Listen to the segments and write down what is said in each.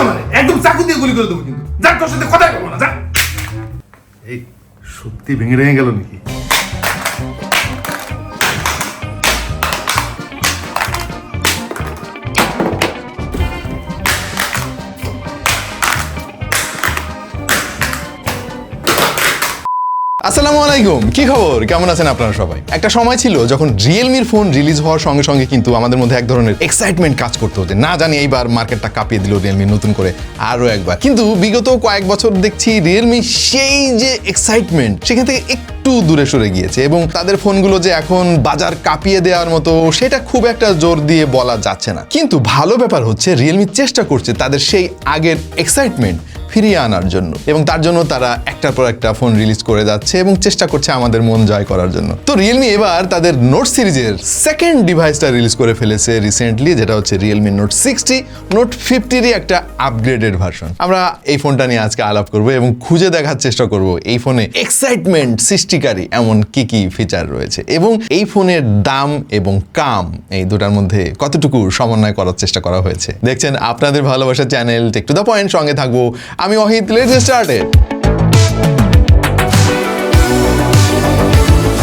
আমার? একদম চাকু দিয়ে গুলি করে দেবো কিন্তু। যা তোর সাথে কথাই বলব না, যা। এই, সত্যি ভেঙে ভেঙে গেল নাকি? আসসালামু আলাইকুম। কি খবর? কেমন আছেন আপনারা সবাই? একটা সময় ছিল যখন রিয়েলমির ফোন রিলিজ হওয়ার সঙ্গে সঙ্গে কিন্তু আমাদের মধ্যে এক ধরনের এক্সাইটমেন্ট কাজ করতে হতো না জানি এইবার মার্কেটটা কাঁপিয়ে দিল রিয়েলমি নতুন করে আরও একবার। কিন্তু বিগত কয়েক বছর দেখছি রিয়েলমি সেই যে এক্সাইটমেন্ট সেখান থেকে একটু দূরে সরে গিয়েছে এবং তাদের ফোনগুলো যে এখন বাজার কাঁপিয়ে দেওয়ার মতো, সেটা খুব একটা জোর দিয়ে বলা যাচ্ছে না। কিন্তু ভালো ব্যাপার হচ্ছে রিয়েলমি চেষ্টা করছে তাদের সেই আগের এক্সাইটমেন্ট ফিরিয়ে আনার জন্য। এবং তার জন্য তারা একটার পর একটা ফোন রিলিজ করে যাচ্ছে এবং চেষ্টা করছে আমাদের মন জয় করার জন্য। তো রিয়েলমি এবার তাদের নোট সিরিজের সেকেন্ড ডিভাইসটা রিলিজ করে ফেলেছে রিসেন্টলি যেটা হচ্ছে রিয়েলমি নোট সিক্সটি নোট ফিফটিরই একটা আপগ্রেডেড ভার্সন আমরা এই ফোনটা নিয়ে আজকে আলাপ করব এবং খুঁজে দেখার চেষ্টা করব এই ফোনে এক্সাইটমেন্ট সৃষ্টিকারী এমন কি কি ফিচার রয়েছে। এবং এই ফোনের দাম এবং কাম এই দুটার মধ্যে কতটুকু সমন্বয় করার চেষ্টা করা হয়েছে। দেখছেন, আপনাদের ভালোবাসার channel tech to the point সঙ্গে থাকব। আমি অহিত লেটস স্টার্টে।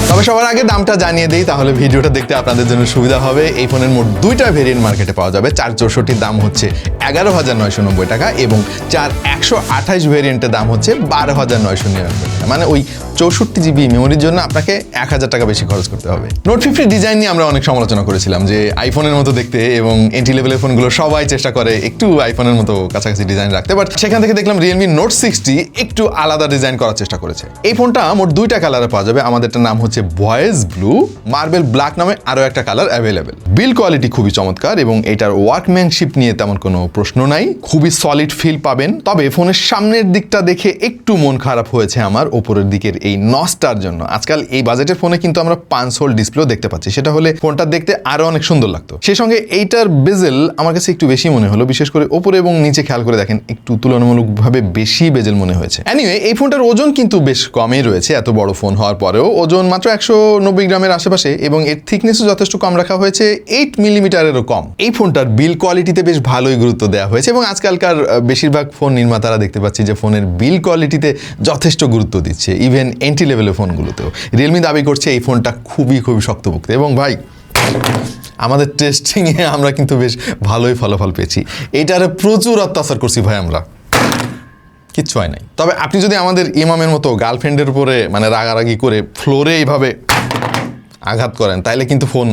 তবে সবার আগে দামটা জানিয়ে দিই, তাহলে ভিডিওটা দেখতে আপনাদের জন্য সুবিধা হবে। এই ফোনের মোট দুইটা ভেরিয়েন্ট মার্কেটে পাওয়া যাবে। চার চৌষট্টির দাম হচ্ছে এগারো হাজার নয়শো নব্বই টাকা এবং চার একশো আঠাশ ভেরিয়েন্টের দাম হচ্ছে বারো হাজার নয়শো নিরানব্বই টাকা। মানে ওই চৌষট্টি জিবি মেমোরির জন্য আপনাকে এক হাজার টাকা বেশি খরচ করতে হবে। নোট ফিফটি ডিজাইন নিয়ে আমরা অনেক সমালোচনা করেছিলাম যে আইফোনের মতো দেখতে এবং এন্টি লেভেলের ফোনগুলো সবাই চেষ্টা করে একটু আইফোনের মতো কাছাকাছি ডিজাইন রাখতে বাট সেখান থেকে দেখলাম রিয়েলমি নোট সিক্সটি একটু আলাদা ডিজাইন করার চেষ্টা করেছে। এই ফোনটা মোট দুইটা কালারে পাওয়া যাবে। আমাদেরটার নাম হচ্ছে ভয়েস ব্লু মার্বেল ব্ল্যাক নামে আরও একটা কালার অ্যাভেলেবেল বিল কোয়ালিটি খুবই চমৎকার এবং এটার ওয়ার্কম্যানশিপ নিয়ে তেমন কোনো প্রশ্ন নাই, খুবই সলিড ফিল পাবেন। তবে ফোনের সামনের দিকটা দেখে একটু মন খারাপ হয়েছে আমার ওপরের দিকের এই নসটার জন্য। আজকাল এই বাজেটের ফোনে কিন্তু আমরা পাঁচ হোল ডিসপ্লেও দেখতে পাচ্ছি। সেটা হলে ফোনটা দেখতে আরও অনেক সুন্দর লাগতো। সেই সঙ্গে এইটার বেজেল আমার কাছে একটু বেশি মনে হলো, বিশেষ করে ওপরে এবং নিচে খেয়াল করে দেখেন, একটু তুলনামূলকভাবে বেশি বেজেল মনে হয়েছে। অ্যানিওয়ে এই ফোনটার ওজন কিন্তু বেশ কমই রয়েছে, এত বড় ফোন হওয়ার পরেও। ওজন মাত্র একশো নব্বই গ্রামের আশেপাশে এবং এর থিকনেসও যথেষ্ট কম রাখা হয়েছে এইট মিলিমিটারেরও কম। এই ফোনটার বিল কোয়ালিটিতে বেশ ভালোই গুরুত্ব দেওয়া হয়েছে এবং আজকালকার বেশিরভাগ ফোন নির্মাতারা দেখতে পাচ্ছি যে ফোনের বিল কোয়ালিটিতে যথেষ্ট গুরুত্ব দিচ্ছে ইভেন এন্ট্রি লেভেলের ফোনগুলোতেও। রিয়েলমি দাবি করছে এই ফোনটা খুবই খুবই শক্তপোক্ত এবং ভাই, আমাদের টেস্টিংয়ে আমরা কিন্তু বেশ ভালোই ফলাফল পেয়েছি। এটারে প্রচুর অত্যাচার করছি ভাই আমরা। কিচ্ছু হয় নাই। তবে আপনি যদি আমাদের ইমামের মতো গার্লফ্রেন্ডের উপরে মানে রাগারাগি করে ফ্লোরে এইভাবে আঘাত করেন, তাইলে কিন্তু ফোন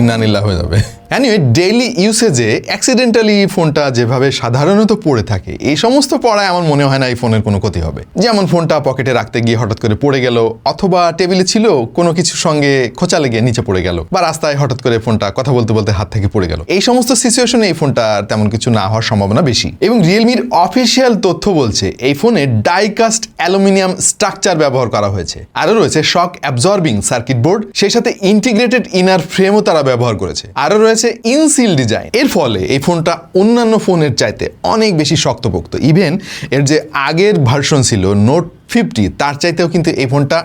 ইন্নানিল্লা হয়ে যাবে। অ্যানিওয়ে ডেইলি ইউসেজে অ্যাক্সিডেন্টালি ফোনটা যেভাবে সাধারণত পড়ে থাকে, এই সমস্ত পড়ায় আমার মনে হয় না এই ফোনের কোনো ক্ষতি হবে। যেমন ফোনটা পকেটে রাখতে গিয়ে হঠাৎ করে পড়ে গেল, অথবা টেবিলে ছিল, কোনো কিছুর সঙ্গে খোঁচা লেগে নিচে পড়ে গেল, বা রাস্তায় হঠাৎ করে ফোনটা কথা বলতে বলতে হাত থেকে পড়ে গেল। এই সমস্ত সিচুয়েশনে এই ফোনটা তেমন কিছু না হওয়ার সম্ভাবনা বেশি। এবং রিয়েলমির অফিসিয়াল তথ্য বলছে, এই ফোনে ডাইকাস্ট অ্যালুমিনিয়াম স্ট্রাকচার ব্যবহার করা হয়েছে। আরও রয়েছে শক অ্যাবজর্বিং সার্কিট বোর্ড সেই সাথে ইন্টিগ্রেটেড ইনার ফ্রেমও তারা ব্যবহার করেছে। আরও রয়েছে ইনসিল ডিজাইন এর ফলে এই ফোনটা অন্যান্য ফোনের চাইতে অনেক বেশি শক্তপোক্ত। ইভেন এর যে আগের ভার্সন ছিল নোট ফিফটি তার চাইতেও কিন্তু এই ফোনটা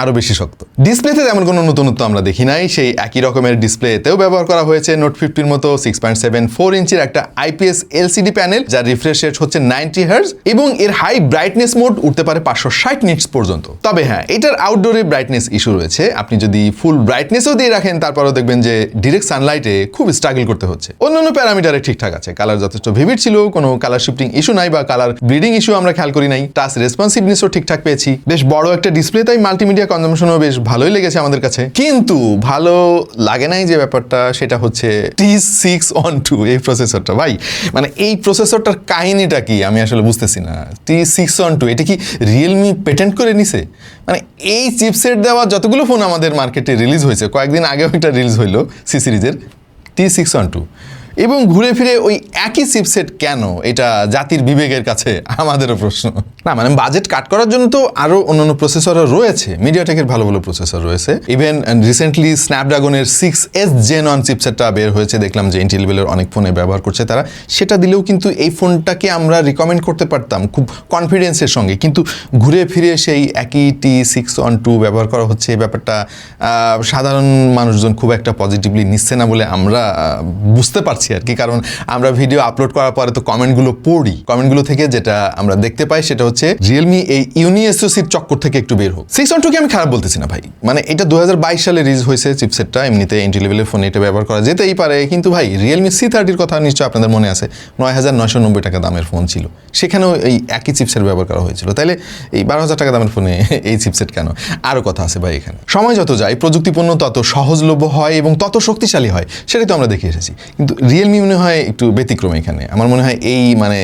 আরও বেশি শক্ত। ডিসপ্লেতে তেমন কোনো নতুনত্ব আমরা দেখি নাই। সেই একই রকমের ডিসপ্লেতেও ব্যবহার করা হয়েছে নোট ফিফটির মতো সিক্স পয়েন্ট সেভেন ফোর ইঞ্চির একটা আইপিএস এলসিডি প্যানেল যার রিফ্রেশ রেট হচ্ছে নাইনটি হার্স এবং এর হাই ব্রাইটনেস মোড উঠতে পারে পাঁচশো ষাট নিটস পর্যন্ত। তবে হ্যাঁ এটার আউটডোরে ব্রাইটনেস ইস্যু রয়েছে। আপনি যদি ফুল ব্রাইটনেসও দিয়ে রাখেন, তারপরেও দেখবেন যে ডিরেক্ট সানলাইটে খুব স্ট্রাগল করতে হচ্ছে। অন্যান্য প্যারামিটারে ঠিকঠাক আছে। কালার যথেষ্ট ভিভিড ছিল, কোনো কালার শিফটিং ইস্যু নাই বা কালার ব্লিডিং ইস্যু আমরা খেয়াল করি নাই। টাচ রেসপন্সিভনেসও ঠিকঠাক পেয়েছি। বেশ বড় একটা ডিসপ্লে তাই মাল্টিমিডিয়া কনজামশনও বেশ ভালোই লেগেছে আমাদের কাছে। কিন্তু ভালো লাগে নাই যে ব্যাপারটা, সেটা হচ্ছে টি সিক্স অন টু এই প্রসেসরটা ভাই মানে এই প্রসেসরটার কাহিনিটা কি? আমি আসলে বুঝতেছি না। টি সিক্স অন টু এটা কি রিয়েলমি পেটেন্ট করে নিছে? মানে এই চিপসেট দেওয়া যতগুলো ফোন আমাদের মার্কেটে রিলিজ হয়েছে, কয়েকদিন আগেও একটা রিলিজ হইল সি সিরিজের টি সিক্স ওয়ান টু এবং ঘুরে ফিরে ওই একই চিপসেট কেন? এটা জাতির বিবেকের কাছে আমাদেরও প্রশ্ন। না মানে বাজেট কাট করার জন্য তো আরও অন্যান্য প্রসেসরও রয়েছে। মিডিয়াটেকের ভালো ভালো প্রসেসর রয়েছে। ইভেন রিসেন্টলি স্ন্যাপড্রাগনের সিক্স এস জেন অন চিপসেটটা বের হয়েছে। দেখলাম যে ইন্টেলিভেলের অনেক ফোনে ব্যবহার করছে তারা। সেটা দিলেও কিন্তু এই ফোনটাকে আমরা রিকমেন্ড করতে পারতাম খুব কনফিডেন্সের সঙ্গে। কিন্তু ঘুরে ফিরে সেই একই টি সিক্স ওয়ান টু ব্যবহার করা হচ্ছে। এই ব্যাপারটা সাধারণ মানুষজন খুব একটা পজিটিভলি নিচ্ছে না বলে আমরা বুঝতে পারছি পাচ্ছি আর কি। কারণ আমরা ভিডিও আপলোড করার পরে তো কমেন্টগুলো পড়ি। কমেন্টগুলো থেকে যেটা আমরা দেখতে পাই সেটা হচ্ছে রিয়েলমি এই ইউনিএসওসির চক্কর থেকে একটু বের হোক। সিক্স ওয়ান টুকে আমি খারাপ বলতেছি না ভাই? মানে এটা দু হাজার বাইশ সালে রিলিজ হয়েছে চিপসেটটা এমনিতে এন্ট্রি লেভেলের ফোনে এটা ব্যবহার করা যেতেই পারে। কিন্তু ভাই রিয়েলমি সি থার্টির কথা নিশ্চয়ই আপনাদের মনে আছে। নয় হাজার নয়শো নব্বই টাকা দামের ফোন ছিল। সেখানেও এই একই চিপসেট ব্যবহার করা হয়েছিল। তাইলে এই বারো হাজার টাকা দামের ফোনে এই চিপসেট কেন? আরও কথা আছে ভাই এখানে। সময় যত যায় প্রযুক্তিপূর্ণ তত সহজলভ্য হয় এবং তত শক্তিশালী হয়, সেটাই তো আমরা দেখে এসেছি। কিন্তু রিয়েলমি মনে হয় একটু ব্যতিক্রম এখানে। আমার মনে হয় এই মানে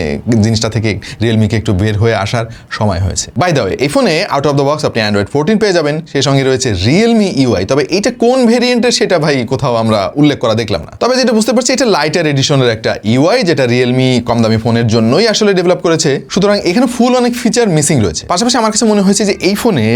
জিনিসটা থেকে রিয়েলমিকে একটু বের হয়ে আসার সময় হয়েছে। বাই দ্য এই ফোনে আউট অফ দ্য বক্স আপনি অ্যান্ড্রয়েড ফোরটিন পেয়ে যাবেন, সেই সঙ্গে রয়েছে রিয়েলমি ইউআই তবে এটা কোন ভেরিয়েন্টের সেটা ভাই কোথাও আমরা উল্লেখ করা দেখলাম না। তবে যেটা বুঝতে পারছি, এটা লাইটার এডিশনের একটা ইউআই যেটা রিয়েলমি কম দামি ফোনের জন্যই আসলে ডেভেলপ করেছে। সুতরাং এখানে ফুল অনেক ফিচার মিসিং রয়েছে। পাশাপাশি আমার কাছে মনে হয়েছে যে এই ফোনে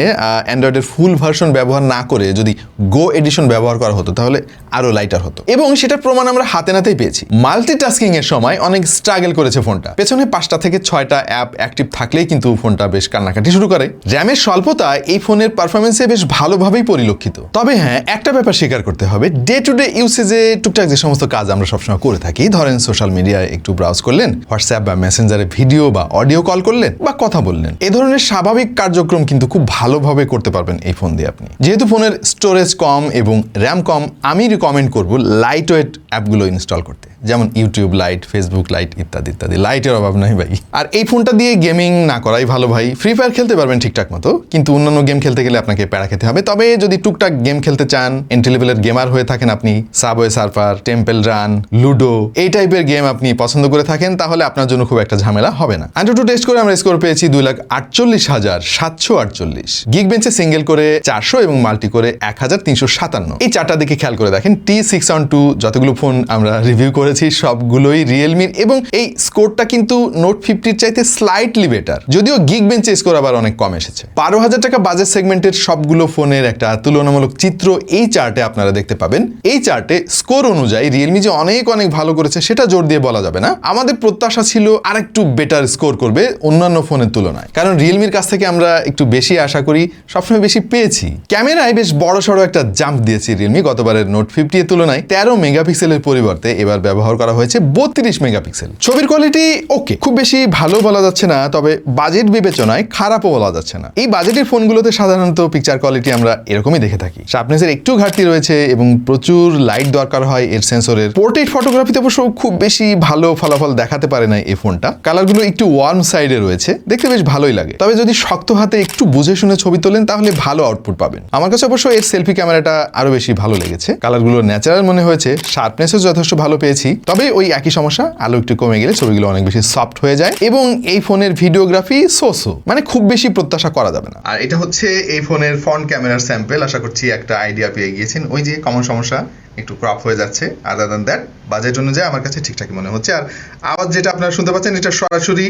অ্যান্ড্রয়েডের ফুল ভার্সন ব্যবহার না করে যদি গো এডিশন ব্যবহার করা হতো, তাহলে আরও লাইটার হতো। এবং সেটার প্রমাণ আমরা হাতে নাতেই পেয়েছি। মাল্টিটাস্কিং এর সময় অনেক স্ট্রাগল করেছে ফোনটা। পেছনে পাঁচটা থেকে ছয়টা অ্যাপ অ্যাক্টিভ থাকলেই কিন্তু ফোনটা বেশ কান্নাকাটি শুরু করে। র্যামের স্বল্পতা এই ফোনের পারফরমেন্সে বেশ ভালোভাবেই পরিলক্ষিত। তবে হ্যাঁ একটা ব্যাপার স্বীকার করতে হবে ডে টু ডে ইউসেজে টুকটাক যে সমস্ত কাজ আমরা সবসময় করে থাকি, ধরেন সোশ্যাল মিডিয়ায় একটু ব্রাউজ করলেন হোয়াটসঅ্যাপ বা মেসেঞ্জারে ভিডিও বা অডিও কল করলেন বা কথা বললেন, এ ধরনের স্বাভাবিক কার্যক্রম কিন্তু খুব ভালোভাবে করতে পারবেন এই ফোন দিয়ে আপনি। যেহেতু ফোনের স্টোরেজ কম এবং র্যাম কম, আমি রিকমেন্ড করব লাইট ওয়েট অ্যাপগুলো ইনস্টল করতে। যেমন ইউটিউব লাইট ফেসবুক লাইট ইত্যাদি ইত্যাদি। লাইটের অভাব নাই ভাই। আর এই ফোনটা দিয়ে গেমিং না করাই ভালো ভাই। ফ্রি ফায়ার খেলতে পারবেন ঠিকঠাক মতো, কিন্তু অন্যান্য গেম খেলতে গেলে আপনাকে প্যারা খেতে হবে। তবে যদি টুকটাক গেম খেলতে চান এন্ট্রি লেভেলের গেমার হয়ে থাকেন আপনি Subway Surfer Temple Run ludo এই টাইপের গেম আপনি পছন্দ করে থাকেন, তাহলে আপনার জন্য খুব একটা ঝামেলা হবে না। অ্যান্ড্রয়েড টু টেস্ট করে আমরা স্কোর পেয়েছি দুই লাখ আটচল্লিশ হাজার সাতশো আটচল্লিশ। গিগ বেঞ্চে সিঙ্গেল করে চারশো এবং মাল্টি করে এক হাজার তিনশো সাতান্ন। এই চারটা দিকে খেয়াল করে দেখেন টি সিক্স অন টু যতগুলো ফোন আমরা রিভিউ করেছি সবগুলোই রিয়েলমির এবং এই স্কোরটা কিন্তু নোট ফিফটির চাইতে স্লাইটলি বেটার যদিও গিগ বেঞ্চে স্কোর আবার অনেক কম এসেছে। বারো হাজার টাকা বাজেট সেগমেন্টের সবগুলো ফোনের একটা তুলনামূলক চিত্র এই চার্টে আপনারা দেখতে পাবেন। এই চার্টে স্কোর অনুযায়ী রিয়েলমি যে অনেক অনেক ভালো করেছে, সেটা জোর দিয়ে বলা যাবে না। আমাদের প্রত্যাশা ছিল আরেকটু বেটার স্কোর করবে অন্যান্য ফোনের তুলনায়। কারণ রিয়েলমির কাছ থেকে আমরা একটু বেশি আশা করি, সবসময় বেশি পেয়েছি। ক্যামেরায় বেশ বড় সড়ো একটা জাম্প দিয়েছি রিয়েলমি গতবারের নোট ফিফটি এর তুলনায়। তেরো মেগাপিক্সেলের পরিবর্তে এবার ব্যবহার করা হয়েছে বত্রিশ মেগাপিক্সেল। ছবির কোয়ালিটি ওকে খুব বেশি ভালো বলা যাচ্ছে না, তবে বাজেট বিবেচনায় খারাপও বলা যাচ্ছে না। এই বাজেটের ফোনগুলোতে সাধারণত পিকচার কোয়ালিটি আমরা এরকমই দেখে থাকি। শার্পনেসের একটু ঘাটতি রয়েছে এবং প্রচুর লাইট দরকার হয় এর সেন্সরের পোর্ট্রেট ফটোগ্রাফিতে অবশ্য খুব বেশি ভালো ফলাফল দেখাতে পারে না এই ফোনটা কালারগুলো একটু ওয়ার্ম সাইডে রয়েছে, দেখতে বেশ ভালোই লাগে। তবে যদি শক্ত হাতে একটু বুঝে শুনে ছবি তোলেন, তাহলে ভালো আউটপুট পাবেন। আমার কাছে অবশ্য এর সেলফি ক্যামেরাটা আরও বেশি ভালো লেগেছে। কালারগুলো ন্যাচারাল মনে হয়েছে শার্পনেসও যথেষ্ট ভালো পেয়েছি। তবে ওই একই সমস্যা, আলো একটু কমে গেলে ছবিগুলো অনেক বেশি সফট হয়ে যায় এবং এই ফোনের ভিডিওগ্রাফি সোসো মানে খুব বেশি প্রত্যাশা করা যাবে না। আর এটা হচ্ছে এই ফোনের ফ্রন্ট ক্যামেরার স্যাম্পেল আশা করছি একটা আইডিয়া পেয়ে গিয়েছেন। ওই যে কমন সমস্যা, একটু ক্রপ হয়ে যাচ্ছে। আদার দ্যান দ্যাট বাজেট অনুযায়ী আমার কাছে ঠিকঠাকই মনে হচ্ছে। আর আওয়াজ যেটা আপনারা শুনতে পাচ্ছেন, এটা সরাসরি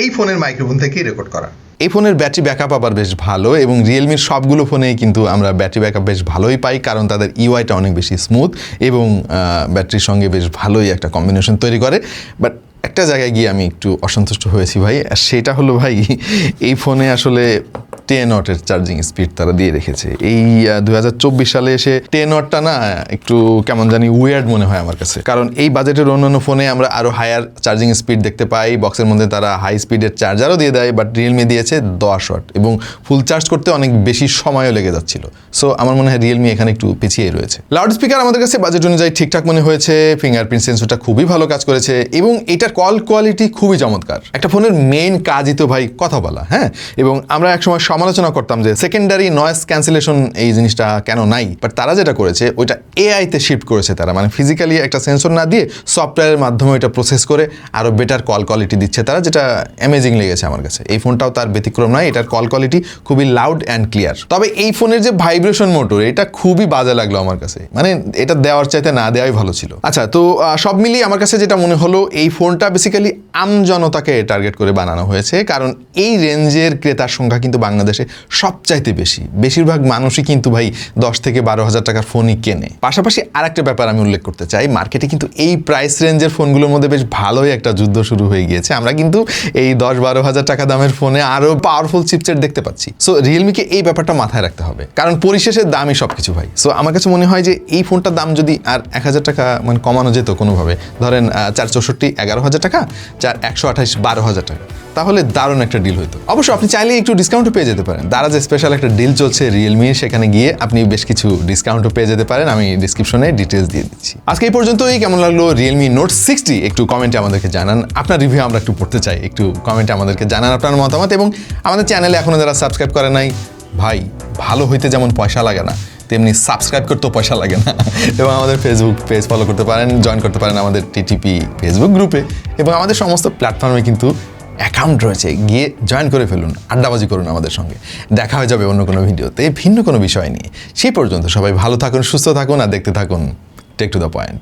এই ফোনের মাইক্রোফোন থেকেই রেকর্ড করা। এই ফোনের ব্যাটারি ব্যাকআপ আবার বেশ ভালো এবং রিয়েলমির সবগুলো ফোনেই কিন্তু আমরা ব্যাটারি ব্যাকআপ বেশ ভালোই পাই, কারণ তাদের ইউআইটা অনেক বেশি স্মুথ এবং ব্যাটারির সঙ্গে বেশ ভালোই একটা কম্বিনেশন তৈরি করে। বাট একটা জায়গায় গিয়ে আমি একটু অসন্তুষ্ট হয়েছি ভাই সেটা হলো ভাই, এই ফোনে আসলে টেন ওয়াটের চার্জিং স্পিড তারা দিয়ে রেখেছে। এই দু হাজার চব্বিশ সালে এসে টেন ওয়াটটা না, একটু কেমন জানি উইয়ার্ড মনে হয় আমার কাছে। কারণ এই বাজেটের অন্যান্য ফোনে আমরা আরও হায়ার চার্জিং স্পিড দেখতে পাই। বক্সের মধ্যে তারা হাই স্পিডের চার্জারও দিয়ে দেয় বাট রিয়েলমি দিয়েছে দশ ওয়াট এবং ফুল চার্জ করতে অনেক বেশি সময়ও লেগে যাচ্ছিল। সো আমার মনে হয় রিয়েলমি এখানে একটু পিছিয়ে রয়েছে। লাউড স্পিকার আমাদের কাছে বাজেট অনুযায়ী ঠিকঠাক মনে হয়েছে। ফিঙ্গারপ্রিন্ট সেন্সরটা খুবই ভালো কাজ করেছে। এবং এটার কল কোয়ালিটি খুবই চমৎকার। একটা ফোনের মেইন কাজই তো ভাই কথা বলা হ্যাঁ? এবং আমরা একসময় সমালোচনা করতাম যে সেকেন্ডারি নয়েস ক্যান্সেলেশন এই জিনিসটা কেন নাই? বাট তারা যেটা করেছে, ওইটা এআইতে শিফট করেছে তারা। মানে ফিজিক্যালি একটা সেন্সর না দিয়ে সফটওয়্যারের মাধ্যমে এটা প্রসেস করে আরও বেটার কল কোয়ালিটি দিচ্ছে তারা, যেটা অ্যামেজিং লেগেছে আমার কাছে। এই ফোনটাও তার ব্যতিক্রম নয়, এটার কল কোয়ালিটি খুবই লাউড অ্যান্ড ক্লিয়ার তবে এই ফোনের যে ভাইব্রেশন মোটর এটা খুবই বাজে লাগল আমার কাছে। মানে এটা দেওয়ার চাইতে না দেওয়াই ভালো ছিল। আচ্ছা তো সব মিলিয়ে আমার কাছে যেটা মনে হলো, এই ফোনটা বেসিক্যালি আমজনতাকে টার্গেট করে বানানো হয়েছে। কারণ এই রেঞ্জের ক্রেতার সংখ্যা কিন্তু বাংলাদেশ বাংলাদেশে সবচাইতে বেশি। বেশিরভাগ মানুষই কিন্তু ভাই দশ থেকে বারো হাজার টাকার ফোনই কেনে। পাশাপাশি আরেকটা ব্যাপার আমি উল্লেখ করতে চাই, মার্কেটে কিন্তু এই প্রাইস রেঞ্জের ফোনগুলোর মধ্যে বেশ ভালোই একটা যুদ্ধ শুরু হয়ে গিয়েছে। আমরা কিন্তু এই দশ বারো হাজার টাকা দামের ফোনে আরও পাওয়ারফুল চিপসেট দেখতে পাচ্ছি। সো রিয়েলমিকে এই ব্যাপারটা মাথায় রাখতে হবে। কারণ পরিশেষে দামই সব কিছু ভাই। সো আমার কাছে মনে হয় যে এই ফোনটার দাম যদি আর এক হাজার টাকা মানে কমানো যেত কোনোভাবে, ধরেন চার চৌষট্টি, এগারো হাজার টাকা, চার একশো আঠাশ, বারো হাজার টাকা। তাহলে দারুণ একটা ডিল হতো অবশ্য আপনি চাইলে একটু ডিসকাউন্টও পেয়ে যেতে পারেন। দারাজ স্পেশাল একটা ডিল চলছে রিয়েলমি সেখানে গিয়ে আপনি বেশ কিছু ডিসকাউন্টও পেয়ে যেতে পারেন। আমি ডিসক্রিপশনে ডিটেলস দিয়ে দিচ্ছি। আজকে এই পর্যন্তই। কেমন লাগল রিয়েলমি নোট সিক্সটি একটু কমেন্টে আমাদেরকে জানান। আপনার রিভিউ আমরা একটু পড়তে চাই। একটু কমেন্টে আমাদেরকে জানান আপনার মতামত। এবং আমাদের চ্যানেলে এখনও যারা সাবস্ক্রাইব করে নাই, ভাই, ভালো হইতে যেমন পয়সা লাগে না, তেমনি সাবস্ক্রাইব করতেও পয়সা লাগে না। এবং আমাদের ফেসবুক পেজ ফলো করতে পারেন জয়েন করতে পারেন আমাদের টিটিপি ফেসবুক গ্রুপে এবং আমাদের সমস্ত প্ল্যাটফর্মে কিন্তু অ্যাকাউন্ট রয়েছে, গিয়ে জয়েন করে ফেলুন, আড্ডাবাজি করুন আমাদের সঙ্গে। দেখা হয়ে যাবে অন্য কোনো ভিডিওতে, ভিন্ন কোনো বিষয় নিয়ে। সেই পর্যন্ত সবাই ভালো থাকুন, সুস্থ থাকুন, আর দেখতে থাকুন টেক টু দ্য পয়েন্ট